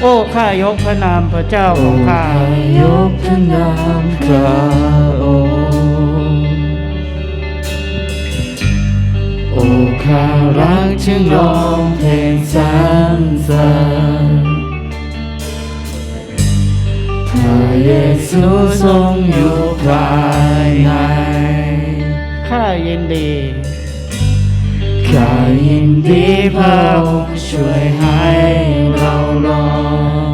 โอ้ข้ายกพระนามพระเจ้าของข้า ยกพระนามพระองค์โอ้ข้ารักจึงร้องเพลงสรรเสริญพระเยซูทรงอยู่ภายในข้ายินดี ข้ายินดีพระองค์ช่วยให้เรารอ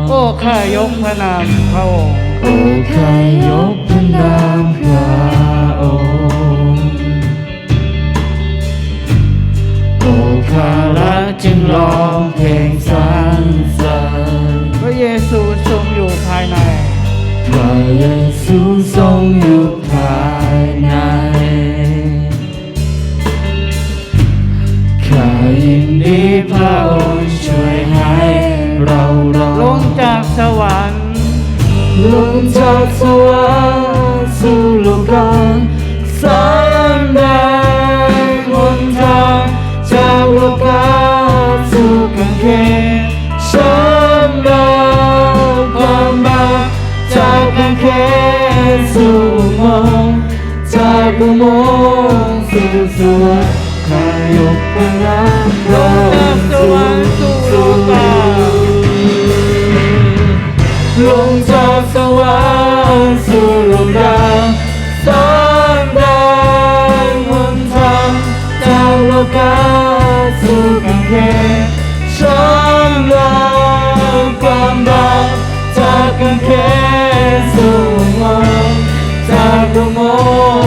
ดโอ้ข้ายกพระนามพระองค์โอ้ข้ายกพระนามพระองค์โอ้ข้ารักจึงร้องเพลงสรรเสริญพระเยซูทรงอยู่ภายในพระเยซูทรงอยู่ภายใน ยินดีพระองค์ช่วยให้เรารอลงจากสวรรค์ลงจากสวรรค์สู่โลกาสร้างแดงหนทางจากโลกาสู่กางเขนช้ำดาวความบาปจากกางเขนสู่อุโมงค์จากอุโมงค์สู่สวรรค์ ข้ายกพระนามพระองค์สูงสูงลงจากสวรรค์สู่ลกดาวสร้างแดนหนทางจากโลกาสู่กางเขนช้ำลางความบาปจากกางเขนสู่อุโมงจากอุโมอ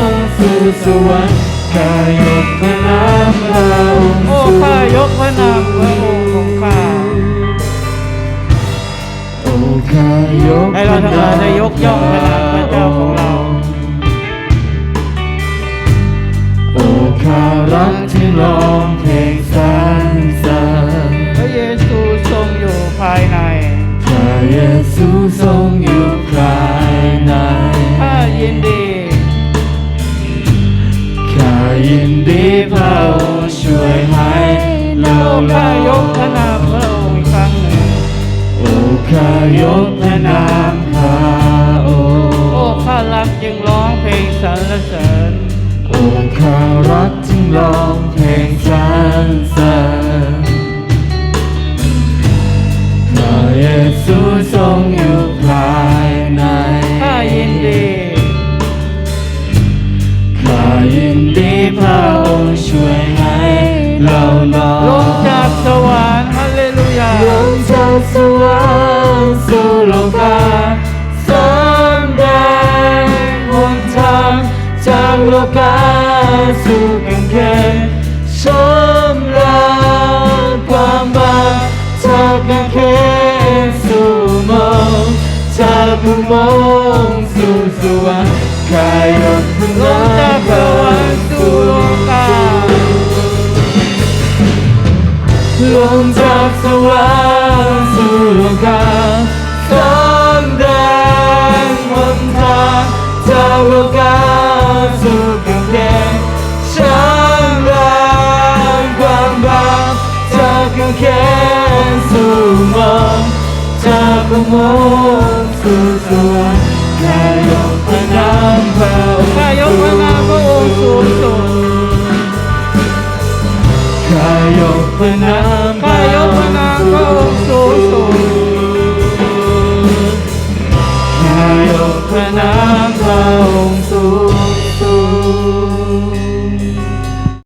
งสู่สวรรค์ข้ายก ยกพระนามพระองค์ของข้าโอ้ข้ายกให้เราทั้งหลายได้ยกย่องพระนามพระเจ้าของเรา โอ้ข้ารักที่ร้องเพลงสรรเสริญพระเยซูทรงอยู่ภายใน พระเยซูทรงอยู่ภายในข้ายินดีข้ายินดี รเสริญโอ้ข้ารักจึงร้องเพลงสรรเสริญพระเยซูทรงอยู่ภายในข้ายินดีข้ายินดีพระองค์ช่วยให้เรารอนลงจากสวรรค์ฮาเลลูยาลงจากสวรรค์สู่โลก จากโลกาสู่กางเขนช้ำลาความบาปจากกางเขนสู่โมงจากอุโมงสู่สวรรค์ข้ายกพระลนางจากมสวรรค์สู่โลกาลงจากสวรรค์สู่โลกาสร้างแดนหนทางจากโลกา จากกางเขนสู่อุโมงค์จากอุโมงค์สู่ส